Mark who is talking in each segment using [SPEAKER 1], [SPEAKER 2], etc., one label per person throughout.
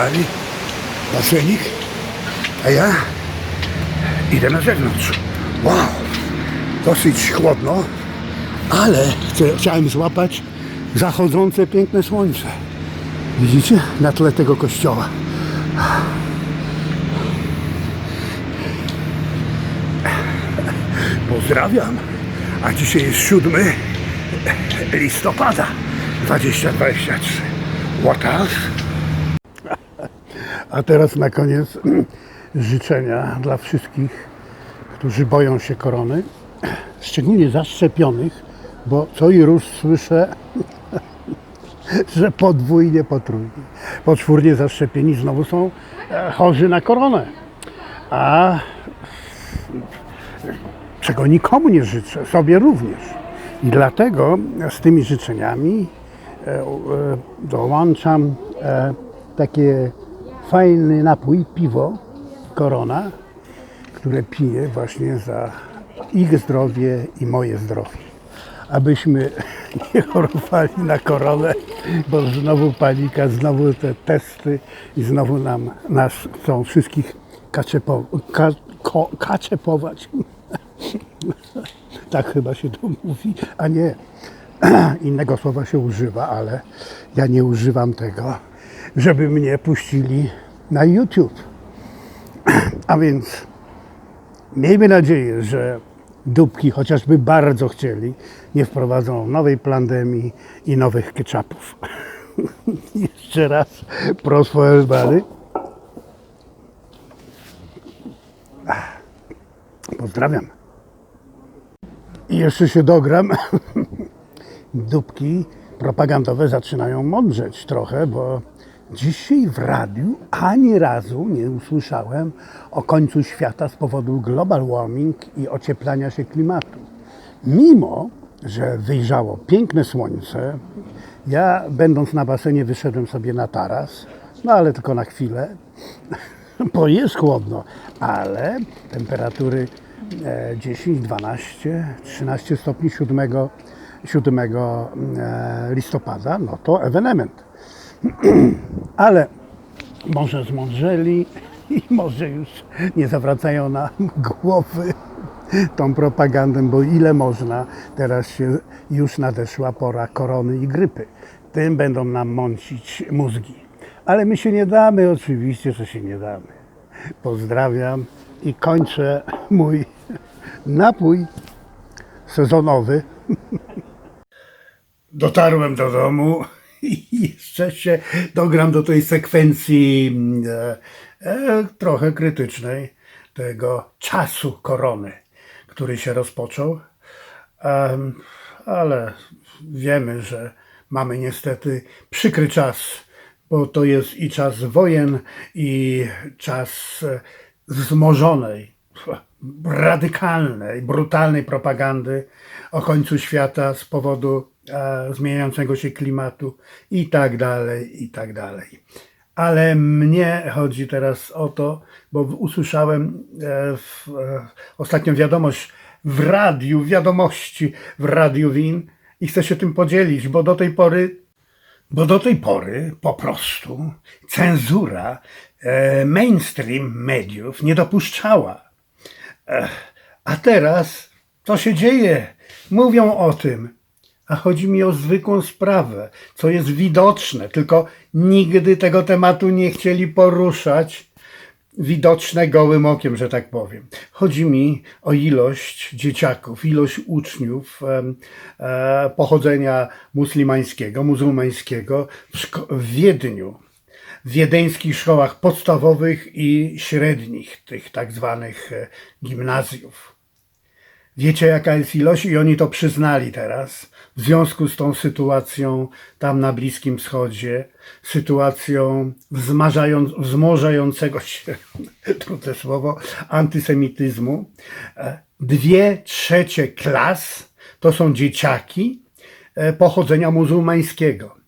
[SPEAKER 1] rozgrzewali basenik, a ja idę na zewnątrz. Wow, dosyć chłodno, ale chciałem złapać zachodzące piękne słońce. Widzicie? Na tle tego kościoła. Pozdrawiam. A dzisiaj jest 7 listopada 2023. What else? A teraz na koniec życzenia dla wszystkich, którzy boją się korony, szczególnie zaszczepionych, bo co i róż słyszę, że podwójnie, potrójnie, poczwórnie zaszczepieni znowu są e, chorzy na koronę. A czego nikomu nie życzę, sobie również. I dlatego z tymi życzeniami e, e, dołączam takie fajny napój, piwo Korona, które piję właśnie za ich zdrowie i moje zdrowie. Abyśmy nie chorowali na koronę, bo znowu panika, znowu te testy i znowu nam, nas chcą wszystkich kaczepo, ka, ko, kaczepować. Tak chyba się to mówi, a nie innego słowa się używa, ale ja nie używam tego, żeby mnie puścili na YouTube. A więc miejmy nadzieję, że dupki chociażby bardzo chcieli, nie wprowadzą nowej pandemii i nowych ketchupów. Jeszcze raz prosto everybody. Pozdrawiam. I jeszcze się dogram. Dupki propagandowe zaczynają mądrzeć trochę, bo dzisiaj w radiu ani razu nie usłyszałem o końcu świata z powodu global warming i ocieplania się klimatu. Mimo, że wyjrzało piękne słońce, ja będąc na basenie wyszedłem sobie na taras, no ale tylko na chwilę, bo jest chłodno, ale temperatury e, 10, 12, 13 stopni 7, 7 e, listopada, no to ewenement. Ale może zmądrzeli i może już nie zawracają nam głowy tą propagandą, bo ile można, teraz się już nadeszła pora korony i grypy. Tym będą nam mącić mózgi. Ale my się nie damy, oczywiście, że się nie damy. Pozdrawiam i kończę mój napój sezonowy. Dotarłem do domu jeszcze się dogram do tej sekwencji e, e, trochę krytycznej tego czasu korony, który się rozpoczął. Em, ale wiemy, że mamy niestety przykry czas, bo to jest i czas wojen, i czas e, wzmożonej, radykalnej, brutalnej propagandy o końcu świata z powodu e, zmieniającego się klimatu i tak dalej, i tak dalej. Ale mnie chodzi teraz o to, bo usłyszałem e, w, e, ostatnią wiadomość w radiu, wiadomości w Radiu Win i chcę się tym podzielić, bo do tej pory bo do tej pory po prostu cenzura e, mainstream mediów nie dopuszczała. E, a teraz co się dzieje? Mówią o tym. A chodzi mi o zwykłą sprawę, co jest widoczne, tylko nigdy tego tematu nie chcieli poruszać widoczne gołym okiem, że tak powiem. Chodzi mi o ilość dzieciaków, ilość uczniów e, pochodzenia muslimańskiego, muzułmańskiego w, w Wiedniu, w wiedeńskich szkołach podstawowych i średnich, tych tak zwanych e, gimnazjów. Wiecie, jaka jest ilość? I oni to przyznali teraz w związku z tą sytuacją tam na Bliskim Wschodzie, sytuacją wzmożającego się, trudne słowo, antysemityzmu. E, Dwie trzecie klas to są dzieciaki e, pochodzenia muzułmańskiego.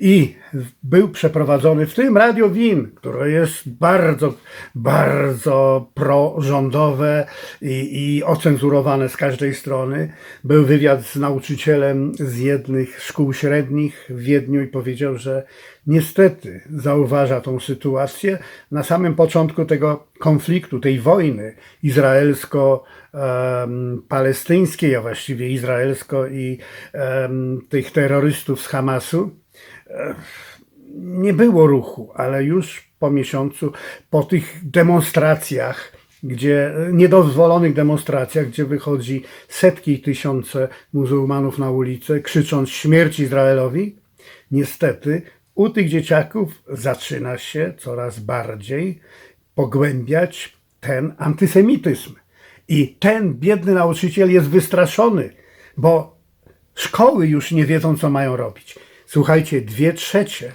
[SPEAKER 1] I był przeprowadzony w tym Radio Win, które jest bardzo, bardzo prorządowe i, i ocenzurowane z każdej strony. Był wywiad z nauczycielem z jednych szkół średnich w Wiedniu i powiedział, że niestety zauważa tą sytuację na samym początku tego konfliktu, tej wojny izraelsko-palestyńskiej, a właściwie izraelsko i tych terrorystów z Hamasu nie było ruchu, ale już po miesiącu, po tych demonstracjach, gdzie niedozwolonych demonstracjach, gdzie wychodzi setki tysiące muzułmanów na ulicę, krzycząc śmierć Izraelowi, niestety u tych dzieciaków zaczyna się coraz bardziej pogłębiać ten antysemityzm. I ten biedny nauczyciel jest wystraszony, bo szkoły już nie wiedzą, co mają robić. Słuchajcie, dwie trzecie,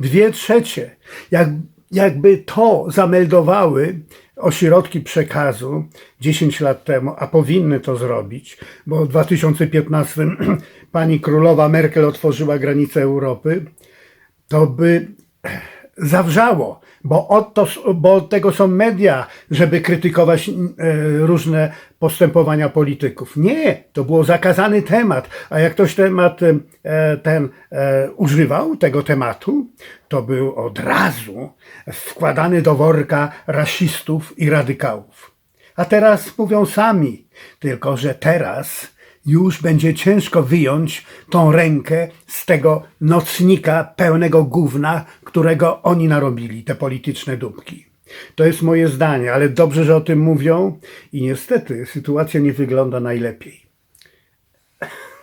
[SPEAKER 1] dwie trzecie, jak, jakby to zameldowały ośrodki przekazu 10 lat temu, a powinny to zrobić, bo w 2015 pani królowa Merkel otworzyła granice Europy, to by zawrzało, bo od, to, bo od tego są media, żeby krytykować e, różne postępowania polityków. Nie, to był zakazany temat, a jak ktoś temat e, ten e, używał, tego tematu, to był od razu wkładany do worka rasistów i radykałów. A teraz mówią sami, tylko że teraz już będzie ciężko wyjąć tą rękę z tego nocnika pełnego gówna, którego oni narobili, te polityczne dupki. To jest moje zdanie, ale dobrze, że o tym mówią i niestety sytuacja nie wygląda najlepiej.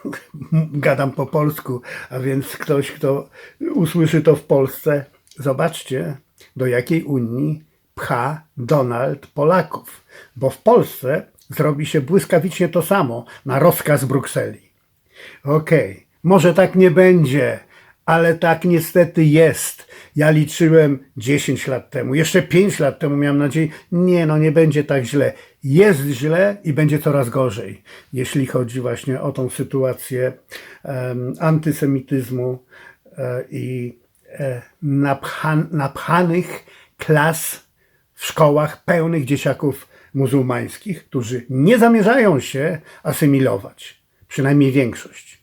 [SPEAKER 1] Gadam po polsku, a więc ktoś, kto usłyszy to w Polsce, zobaczcie, do jakiej Unii pcha Donald Polaków, bo w Polsce zrobi się błyskawicznie to samo na rozkaz Brukseli. Okej, może tak nie będzie, ale tak niestety jest. Ja liczyłem 10 lat temu, jeszcze 5 lat temu miałem nadzieję, nie no, nie będzie tak źle. Jest źle i będzie coraz gorzej, jeśli chodzi właśnie o tą sytuację em, antysemityzmu e, i e, napchan, napchanych klas w szkołach pełnych dzieciaków muzułmańskich, którzy nie zamierzają się asymilować, przynajmniej większość.